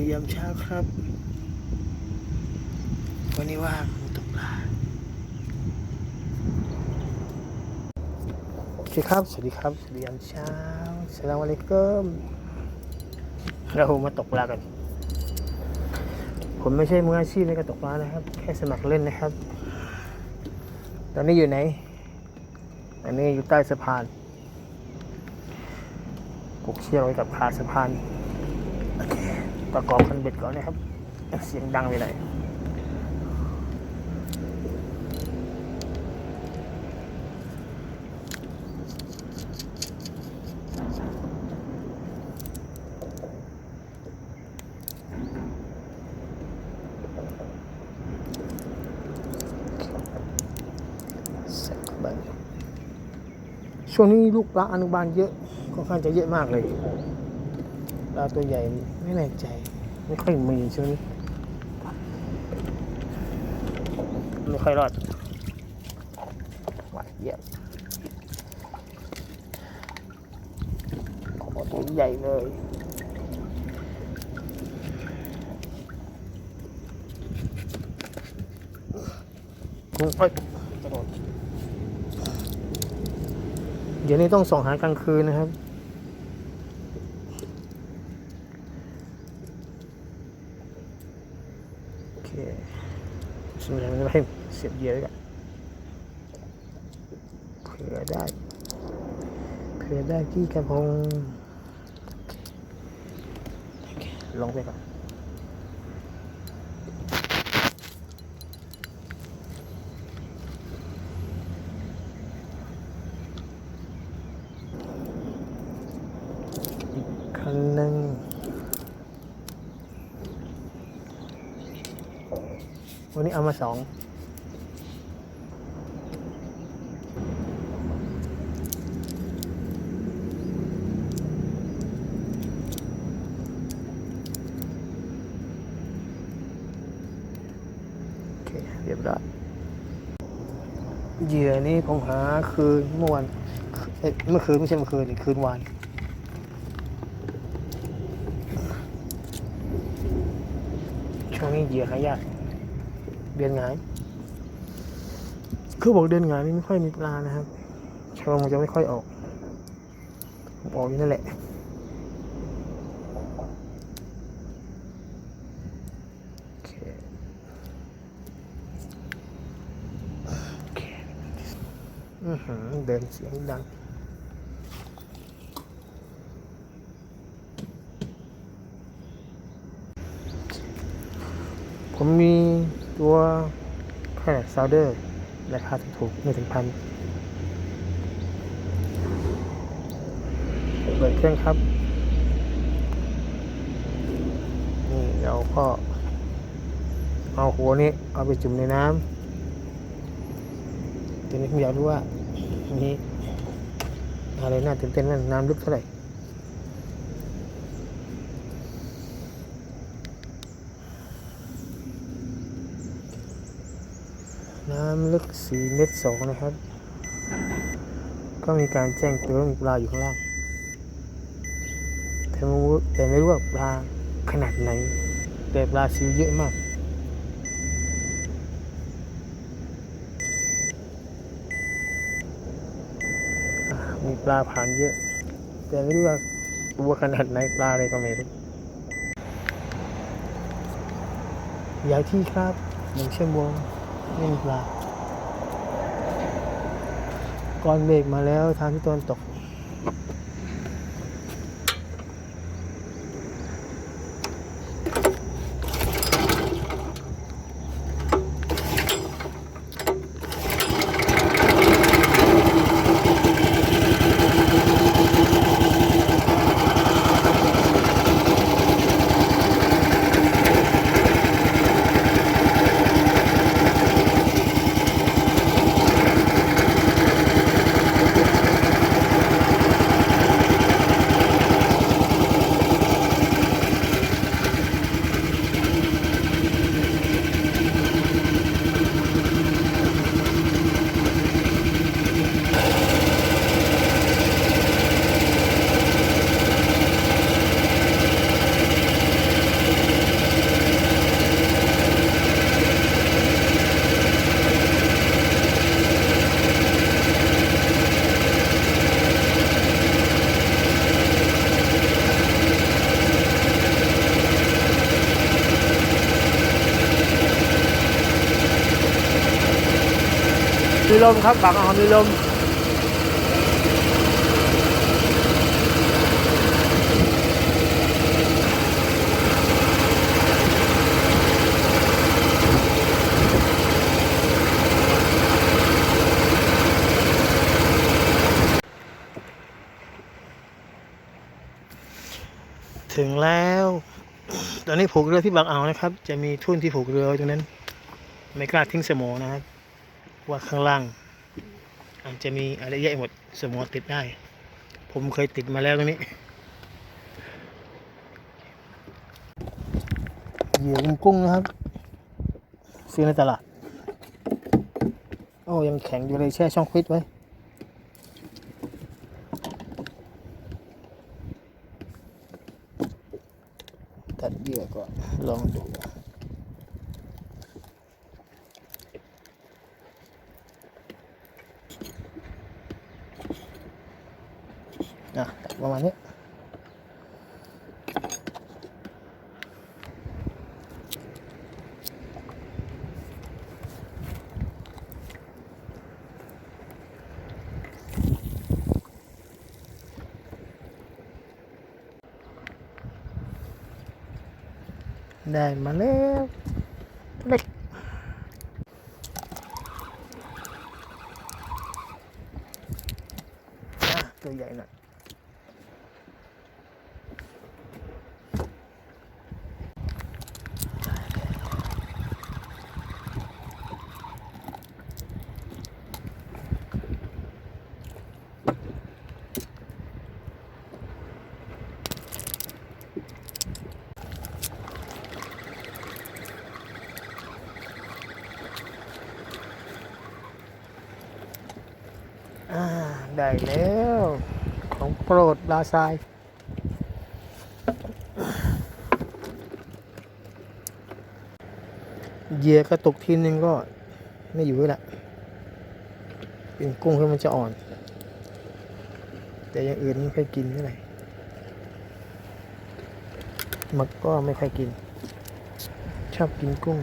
ดียามเช้าครับ วันนี้ว่างตกปลาโอเคครับ สวัสดีครับสวัสดียามเช้าสลามอะลัยกุมเรามาตกปลากัน ผมไม่ใช่มืออาชีพในการตกปลานะครับ แค่สมัครเล่นนะครับ ตอนนี้อยู่ไหน อันนี้อยู่ใต้สะพานผูกเชือกไว้กับคาสะพานโอเค ประกอบคันเบ็ดก่อนนะครับ เสียงดังไปไหนอยช่วงนี้ลูกปลาอนุบาลเยอะค่อนข้างจะเยอะมากเลย ปลาตัวใหญ่ไม่แน่ใจ ไม่ค่อยมีช่วงนี้ไม่ค่อยรอดหวาเยี่ยมโอ้โหตัวใหญ่เลยกุ้งเอ้ยจะโดนเดี๋ยวนี้ต้องส่องหากลางคืนนะครับ อเคสมัยนี้ให้เสียบเยอะกันเผื่อได้ เผื่อได้ที่กระพงโอเคลงไปก่อนอีกคันหนึ่ง วันนี้เอามาสองโอเคเรียบร้อยเหยื่อนี่ผมหาคืนเมื่อวันเอ้ยเมื่อคืนไม่ใช่เมื่อคืนนี่คืนวานช่วงนี้เหยื่อหายาก เดือนหงายคือบอกเดือนหงายนี่ไม่ค่อยมีปลานะครับช่วงมันจะไม่ค่อยออกออกอยู่นั่นแหละเคโอเคอือหือเดินเสียงดังผมมี ตัวแค่ซาวเดอร์ราคาถูกๆไม่ถึงพันเปิดเครื่องครับ นี่เราก็เอาหัวนี้เอาไปจุ่มในน้ำทีนี้ผมอยากรู้ว่ามีอะไรน่าตื่นเต้นน้ำลึกเท่าไหร่ น้ำลึก4เมตรสองนะครับ ก็มีการแจ้งเตือนมีปลาอยู่ข้างล่างแต่ไม่รู้แต่ไม่รู้ว่าปลาขนาดไหน แต่ปลาซิวเยอะมากมีปลาผ่านเยอะ แต่ไม่รู้ว่าตัวขนาดไหนปลาอะไรก็ไม่รู้ย้ายที่ครับหนึ่งชั่วโมง ไม่มีปลา ก่อนเบรกมาแล้วทางที่ตะวันตก มีลมครับปากอ่าวมีลมถึงแล้ว ตอนนี้ผูกเรือที่บางอ่าวนะครับ จะมีทุ่นที่ผูกเรือไว้ตรงนั้น ไม่กล้าทิ้งสมอนะครับ ว่าข้างล่างอาจจะมีอะไรเยอะหมดสมอติดได้ ผมเคยติดมาแล้วตรงนี้เหยื่อกุ้งกุ้งนะครับ ซื้อในตลาด โอ้ยังแข็งอยู่เลยแช่ช่องฟิตไว้ตัดเหยื่อก่อนลองดู อะตัดประมาณนี้ได้มาแล้วเล็กอะตัวใหญ่หน่อย อ่า ได้แล้ว ของโปรดลาซายเหยื่อกระตุกทีนึงก็ไม่อยู่แล้วเป็นกุ้งที่มันจะอ่อน แต่อย่างอื่นไม่ค่อยกินเท่าไหร่มันก็ไม่ค่อยกิน ชอบกินกุ้ง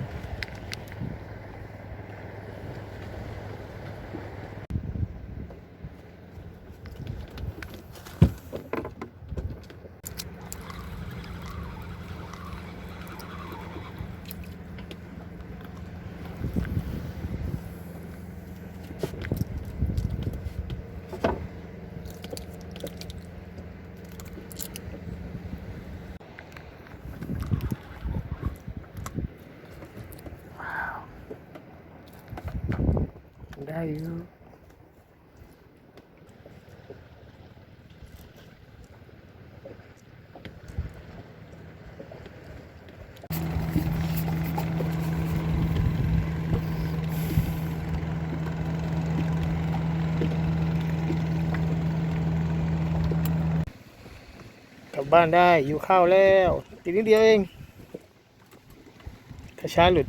ได้อยู่กลับบ้านได้อยู่ข้าวแล้วอีกนิดเดียวเองถ้าช้าหลุด